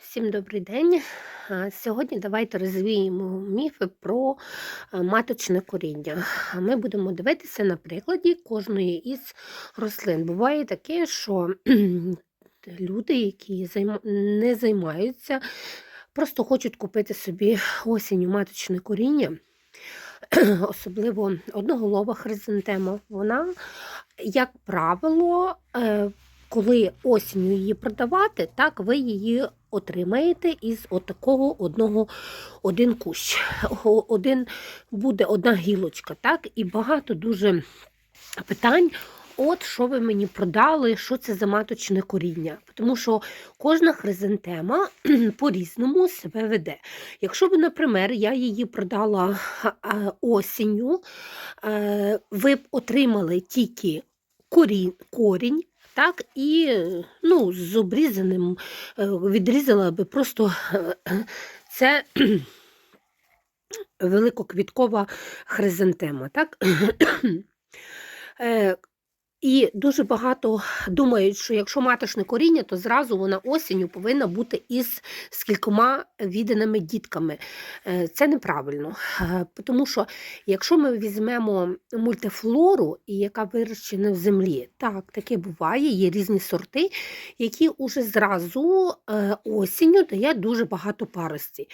Всім добрий день. Сьогодні давайте розвіємо міфи про маточне коріння. Ми будемо дивитися на прикладі кожної із рослин. Буває таке, що люди, які не займаються, просто хочуть купити собі осінню маточне коріння. Особливо одноголова хризантема. Вона, як правило, е, коли осінню її продавати, так ви її отримаєте із отакого одного один кущ. Один буде одна гілочка, так? І багато дуже питань. От що ви мені продали, що це за маточне коріння? Тому що кожна хризантема по-різному себе веде. Якщо б, наприклад, я її продала осінню, е, ви б отримали тільки корінь, корінь так, і е, ну, з обрізаним е, відрізала би просто е, це великоквіткова хризантема. Так? І дуже багато думають, що якщо маточне коріння, то зразу вона осінню повинна бути із скількома відданими дітками. Е, Це неправильно, Е, тому що якщо ми візьмемо мультифлору, яка вирощена в землі, так, таке буває, є різні сорти, які уже зразу е, осінню дає дуже багато парості.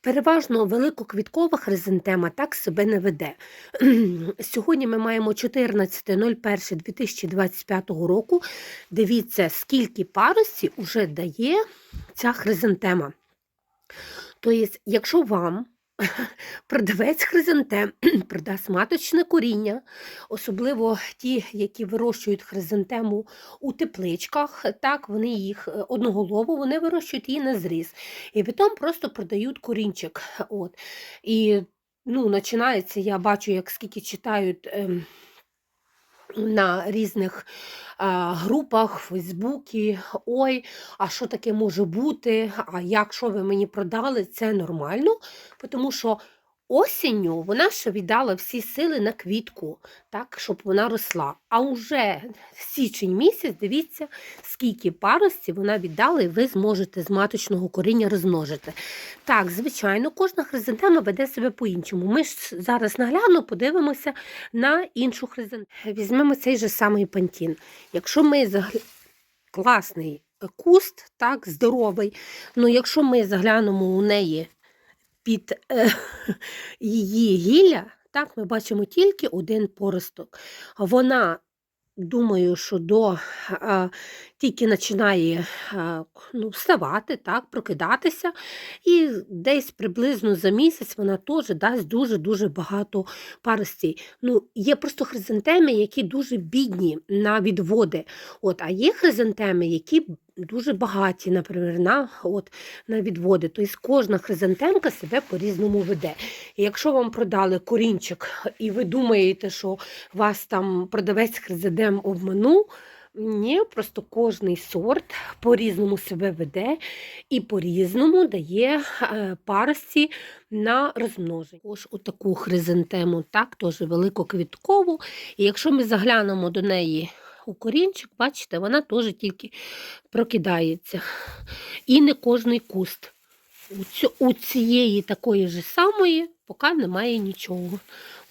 Переважно великоквіткова хризантема так себе не веде. Сьогодні ми маємо 14.01.2025 року. Дивіться, скільки парості вже дає ця хризантема. Тобто, якщо вам продавець хризантем продасть маточне коріння, особливо ті, які вирощують хризантему у тепличках, так, вони їх е, одноголово, вони вирощують її на зріз. І потім просто продають корінчик. От. І ну, починається, я бачу, як скільки читають. ем, на різних а, групах, Фейсбуці, ой, а що таке може бути? А якщо ви мені продали, це нормально, тому що осінню вона ще віддала всі сили на квітку, так, щоб вона росла. А вже січень місяць, дивіться, скільки парості вона віддала, і ви зможете з маточного коріння розмножити. Так, звичайно, кожна хризантема веде себе по-іншому. Ми ж зараз наглядно подивимося на іншу хризантему. Візьмемо цей же самий пантін. Якщо ми класний куст, так, здоровий, ну якщо ми заглянемо у неї під е, її гілля, так, ми бачимо тільки один поросток. Вона, думаю, що до а, тільки починає а, ну, вставати, так, прокидатися, і десь приблизно за місяць вона теж дасть дуже-дуже багато паростей. Ну, є просто хризантеми, які дуже бідні на відводи. От, а є хризантеми, які дуже багаті, наприклад, на, от, на відводи. Тобто кожна хризантемка себе по-різному веде. І якщо вам продали корінчик, і ви думаєте, що вас там продавець хризантем обманув, ні, просто кожний сорт по-різному себе веде і по-різному дає е, парості на розмноження. Ось таку хризантему, так, теж великоквіткову. І якщо ми заглянемо до неї у корінчик, бачите, вона теж тільки прокидається. І не кожний куст. У, цієї такої ж самої поки немає нічого.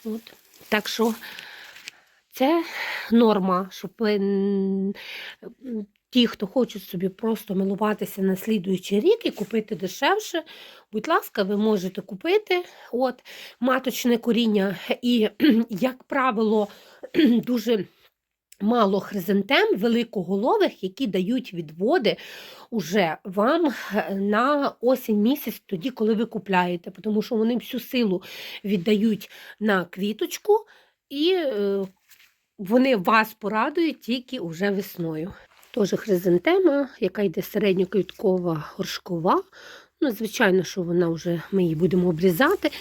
От. Так що це норма, щоб м, ті, хто хочуть собі просто милуватися на слідуючий рік і купити дешевше, будь ласка, ви можете купити от, маточне коріння. І, як правило, дуже мало хризантем великоголових, які дають відводи уже вам е, на осінь місяць, тоді, коли ви купляєте, тому що вони всю силу віддають на квіточку, і е, вони вас порадують тільки уже весною. Теж хризантема, яка йде середньоквіткова горшкова. Ну, звичайно, що вона вже ми її будемо обрізати.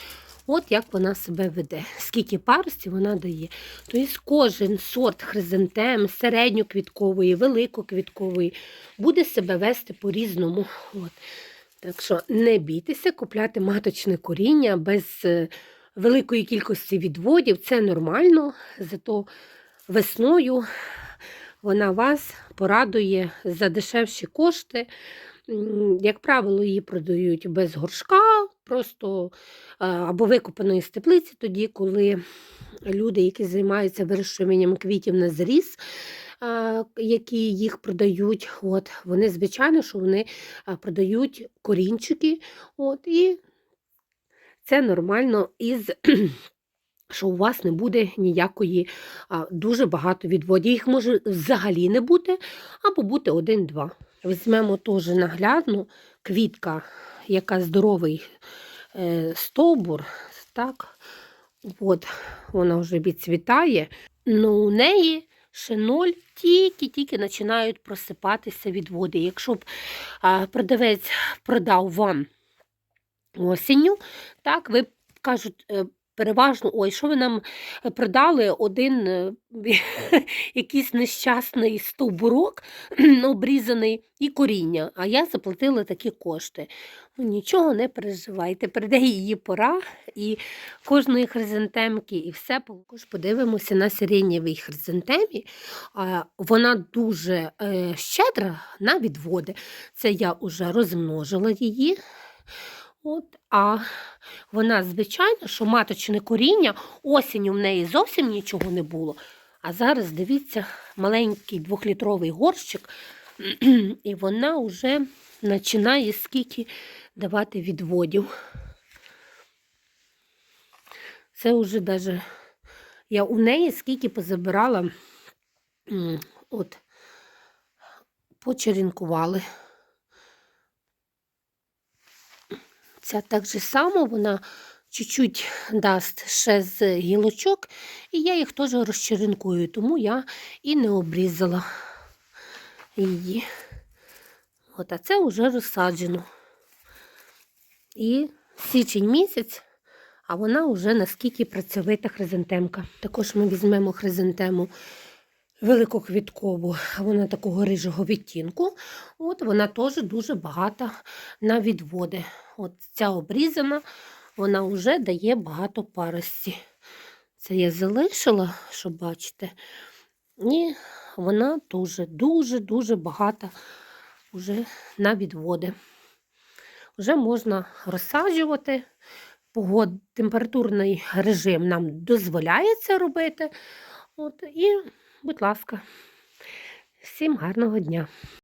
От як вона себе веде, скільки парості вона дає. Тобто кожен сорт хризантем, середньоквіткової, великоквіткової, буде себе вести по-різному. От. Так що не бійтеся купляти маточне коріння без е, великої кількості відводів. Це нормально, зато весною вона вас порадує за дешевші кошти. Як правило, її продають без горшка, просто е, або викопаної з теплиці, тоді, коли люди, які займаються вирощуванням квітів на зріз, які їх продають, от, вони, звичайно, що вони продають корінчики, от, і це нормально із. Що у вас не буде ніякої дуже багато відводів. Їх може взагалі не бути, або бути один-два. Візьмемо теж наглядну квітка, яка здоровий е, стовбур. Так, от, вона вже відцвітає. але у неї ще ноль тільки-тільки починають просипатися від води. Якщо б продавець продав вам осінню, так, ви кажуть, е, переважно, ой, що ви нам е, продали один е, якийсь нещасний стовбурок обрізаний і коріння, а я заплатила такі кошти. Ну, нічого не переживайте, прийде її пора, і кожної хризантемки, і все. Також подивимося на сиренєвій хризантемі. Вона дуже е, щедра на відводи. Це я вже розмножила її. От, а вона, звичайно, що маточне коріння, осінню в неї зовсім нічого не було. А зараз, дивіться, маленький двохлітровий горщик, і вона вже починає скільки давати відводів. Це вже даже я у неї скільки позабирала, от, почерінкували. Ця так же само, вона чуть-чуть дасть ще з гілочок, і я їх теж розчеренкую, тому я і не обрізала її. От, а це вже розсаджено. І січень місяць, а вона вже наскільки працьовита хризантемка. Також ми візьмемо хризантему великоквіткову, вона такого рижого відтінку. От Вона теж дуже багата на відводи. От Ця обрізана, вона вже дає багато парості. Це я залишила, щоб бачите. І вона дуже-дуже-дуже багата вже на відводи. Вже можна розсаджувати. Погод, температурний режим нам дозволяє це робити. От, І, будь ласка, всім гарного дня!